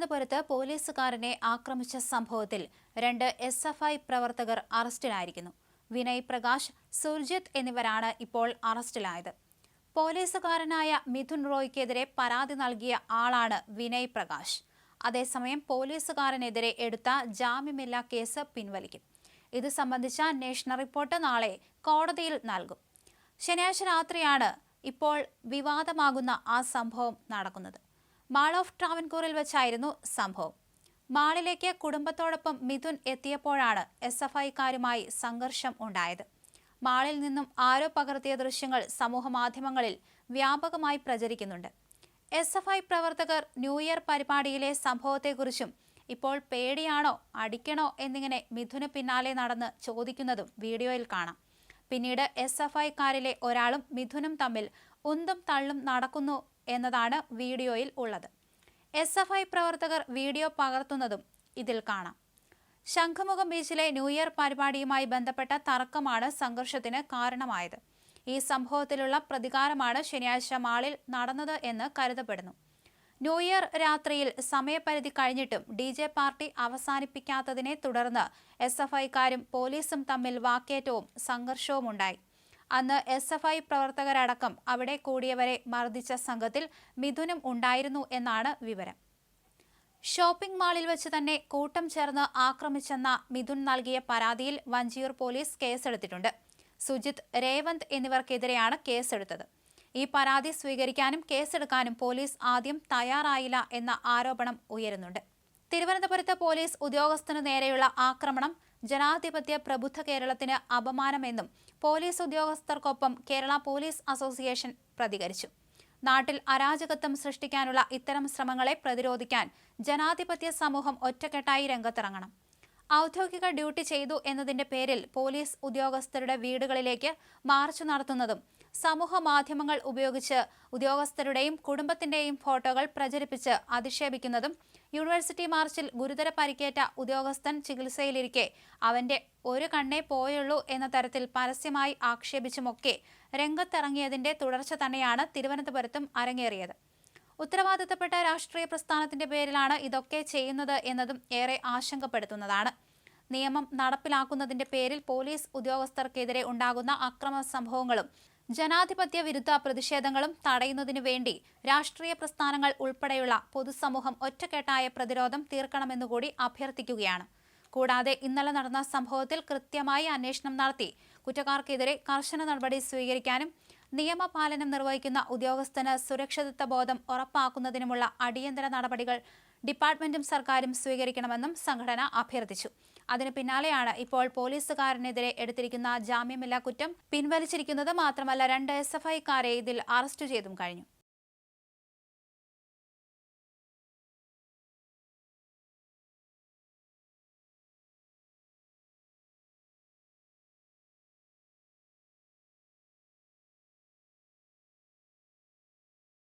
തിരുവനന്തപുരത്ത് പോലീസുകാരനെ ആക്രമിച്ച സംഭവത്തിൽ രണ്ട് എസ് എഫ് ഐ പ്രവർത്തകർ അറസ്റ്റിലായിരിക്കുന്നു. വിനയ് പ്രകാശ് സുർജിത് എന്നിവരാണ് ഇപ്പോൾ അറസ്റ്റിലായത്. പോലീസുകാരനായ മിഥുൻ റോയ്ക്കെതിരെ പരാതി നൽകിയ ആളാണ് വിനയ് പ്രകാശ്. അതേസമയം പോലീസുകാരനെതിരെ എടുത്ത ജാമ്യമില്ലാ കേസ് പിൻവലിക്കും. ഇത് സംബന്ധിച്ച അന്വേഷണ റിപ്പോർട്ട് നാളെ കോടതിയിൽ നൽകും. ശനിയാഴ്ച രാത്രിയാണ് ഇപ്പോൾ വിവാദമാകുന്ന ആ സംഭവം നടക്കുന്നത്. മാൾ ഓഫ് ട്രാവൻകൂറിൽ വെച്ചായിരുന്നു സംഭവം. മാളിലേക്ക് കുടുംബത്തോടൊപ്പം മിഥുൻ എത്തിയപ്പോഴാണ് എസ് എഫ് ഐക്കാരുമായി സംഘർഷം ഉണ്ടായത്. മാളിൽ നിന്നും ആരോ പകർത്തിയ ദൃശ്യങ്ങൾ സമൂഹമാധ്യമങ്ങളിൽ വ്യാപകമായി പ്രചരിക്കുന്നുണ്ട്. എസ് എഫ് ഐ പ്രവർത്തകർ ന്യൂ ഇയർ പരിപാടിയിലെ സംഭവത്തെക്കുറിച്ചും ഇപ്പോൾ പേടിയാണോ അടിക്കണോ എന്നിങ്ങനെ മിഥുന് പിന്നാലെ നടന്ന് ചോദിക്കുന്നതും വീഡിയോയിൽ കാണാം. പിന്നീട് എസ് എഫ് ഐക്കാരിലെ ഒരാളും മിഥുനും തമ്മിൽ ഉന്തും തള്ളും നടക്കുന്നു എന്നതാണ് വീഡിയോയിൽ ഉള്ളത്. എസ് എഫ് ഐ പ്രവർത്തകർ വീഡിയോ പകർത്തുന്നതും ഇതിൽ കാണാം. ശംഖുമുഖം ബീച്ചിലെ ന്യൂ ഇയർ പരിപാടിയുമായി ബന്ധപ്പെട്ട തർക്കമാണ് സംഘർഷത്തിന് കാരണമായത്. ഈ സംഭവത്തിലുള്ള പ്രതികാരമാണ് ശനിയാഴ്ച മാളിൽ നടന്നത് എന്ന് കരുതപ്പെടുന്നു. ന്യൂ ഇയർ രാത്രിയിൽ സമയപരിധി കഴിഞ്ഞിട്ടും ഡി ജെ പാർട്ടി അവസാനിപ്പിക്കാത്തതിനെ തുടർന്ന് എസ് എഫ് ഐക്കാരും പോലീസും തമ്മിൽ വാക്കേറ്റവും സംഘർഷവും ഉണ്ടായി അന്ന് എസ് എഫ് ഐ പ്രവർത്തകരടക്കം അവിടെ കൂടിയവരെ മർദ്ദിച്ച സംഘത്തിൽ മിഥുനും ഉണ്ടായിരുന്നു എന്നാണ് വിവരം. ഷോപ്പിംഗ് മാളിൽ വെച്ച് തന്നെ കൂട്ടം ചേർന്ന് ആക്രമിച്ചെന്ന മിഥുൻ നൽകിയ പരാതിയിൽ വഞ്ചിയൂർ പോലീസ് കേസെടുത്തിട്ടുണ്ട്. സുജിത് രേവന്ത് എന്നിവർക്കെതിരെയാണ് കേസെടുത്തത്. ഈ പരാതി സ്വീകരിക്കാനും കേസെടുക്കാനും പോലീസ് ആദ്യം തയ്യാറായില്ല എന്ന ആരോപണം ഉയരുന്നുണ്ട്. തിരുവനന്തപുരത്ത് പോലീസ് ഉദ്യോഗസ്ഥനു നേരെയുള്ള ആക്രമണം ജനാധിപത്യ പ്രബുദ്ധ കേരളത്തിന് അപമാനമെന്നും പോലീസ് ഉദ്യോഗസ്ഥർക്കൊപ്പം കേരള പോലീസ് അസോസിയേഷൻ പ്രതികരിച്ചു. നാട്ടിൽ അരാജകത്വം സൃഷ്ടിക്കാനുള്ള ഇത്തരം ശ്രമങ്ങളെ പ്രതിരോധിക്കാൻ ജനാധിപത്യ സമൂഹം ഒറ്റക്കെട്ടായി രംഗത്തിറങ്ങണം. ഔദ്യോഗിക ഡ്യൂട്ടി ചെയ്തു എന്നതിന്റെ പേരിൽ പോലീസ് ഉദ്യോഗസ്ഥരുടെ വീടുകളിലേക്ക് മാർച്ച് നടത്തുന്നതും സമൂഹ മാധ്യമങ്ങൾ ഉപയോഗിച്ച് ഉദ്യോഗസ്ഥരുടെയും കുടുംബത്തിന്റെയും ഫോട്ടോകൾ പ്രചരിപ്പിച്ച് അധിക്ഷേപിക്കുന്നതും യൂണിവേഴ്സിറ്റി മാർച്ചിൽ ഗുരുതര പരിക്കേറ്റ ഉദ്യോഗസ്ഥൻ ചികിത്സയിലിരിക്കെ അവന്റെ ഒരു കണ്ണേ പോയുള്ളൂ എന്ന തരത്തിൽ പരസ്യമായി ആക്ഷേപിച്ചുമൊക്കെ രംഗത്തിറങ്ങിയതിന്റെ തുടർച്ച തന്നെയാണ് തിരുവനന്തപുരത്തും അരങ്ങേറിയത് ഉത്തരവാദിത്തപ്പെട്ട രാഷ്ട്രീയ പ്രസ്ഥാനത്തിന്റെ പേരിലാണ് ഇതൊക്കെ ചെയ്യുന്നത് എന്നതും ഏറെ ആശങ്കപ്പെടുത്തുന്നതാണ്. നിയമം നടപ്പിലാക്കുന്നതിന്റെ പേരിൽ പോലീസ് ഉദ്യോഗസ്ഥർക്കെതിരെ ഉണ്ടാകുന്ന അക്രമ സംഭവങ്ങളും ജനാധിപത്യ വിരുദ്ധ പ്രതിഷേധങ്ങളും തടയുന്നതിനു വേണ്ടി രാഷ്ട്രീയ പ്രസ്ഥാനങ്ങൾ ഉൾപ്പെടെയുള്ള പൊതുസമൂഹം ഒറ്റക്കെട്ടായ പ്രതിരോധം തീർക്കണമെന്നുകൂടി അഭ്യർത്ഥിക്കുകയാണ്. കൂടാതെ ഇന്നലെ നടന്ന സംഭവത്തിൽ കൃത്യമായി അന്വേഷണം നടത്തി കുറ്റക്കാർക്കെതിരെ കർശന നടപടി സ്വീകരിക്കാനും നിയമപാലനം നിർവഹിക്കുന്ന ഉദ്യോഗസ്ഥന് സുരക്ഷിതത്വ ബോധം ഉറപ്പാക്കുന്നതിനുമുള്ള അടിയന്തര നടപടികൾ ഡിപ്പാർട്ട്മെന്റും സർക്കാരും സ്വീകരിക്കണമെന്നും സംഘടന അഭ്യർത്ഥിച്ചു. അതിന് പിന്നാലെയാണ് ഇപ്പോൾ പോലീസുകാരനെതിരെ എടുത്തിരിക്കുന്ന ജാമ്യമില്ലാ കുറ്റം പിൻവലിച്ചിരിക്കുന്നത് മാത്രമല്ല രണ്ട് എസ് എഫ് ഐക്കാരെ ഇതിൽ അറസ്റ്റ് ചെയ്തും കഴിഞ്ഞു.